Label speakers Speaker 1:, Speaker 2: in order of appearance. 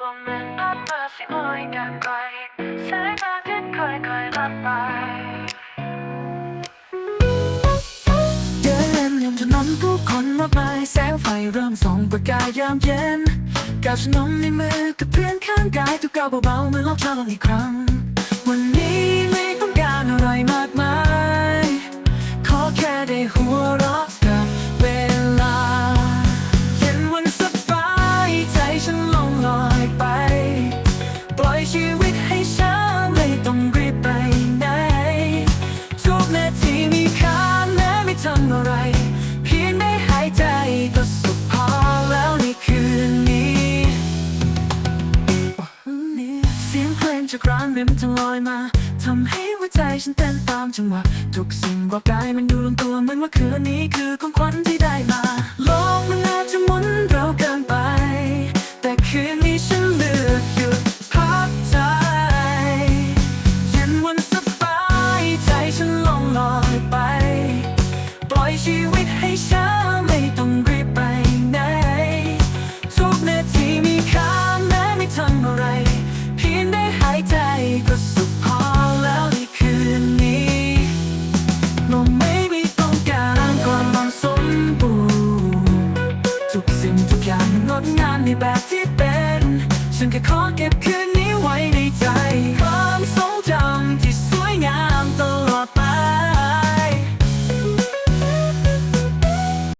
Speaker 1: เมือนภาพเปิดสิโอยกันไปสายตาที่ค่อยๆลับไป
Speaker 2: เดินเล่นริมถนนผู้คนมากมายแสงไฟเริ่มส่องประกายยามเย็นก้าวชนมในมือกับเพื่อนข้างกายทุกก้าวเบาๆเมื่อโลกชาลงอีกครั้ง สียงเพลงจากร้านริมทางลอยมาทำให้หัวใจฉันเต้นตามจังหวะทุกสิ่งรอบกายมันดูลงตัวเหมือนว่าคืนนี้คือของขวัญที่ได้มาโลกมันอาจจะหมุนเร็วเกินไป แต่คืนนี้ฉันเลือกหยุดพักใจเย็นวันสบายใจฉันลองลอยไป ปล่อยชีวิตให้ช้าไม่ต้อง เราไม่มีต้องการความสมบูรณ์ทุกสิ่งทุกอย่างมันงดงามในแบบที่เป็น ฉันแค่ขอเก็บคืนนี้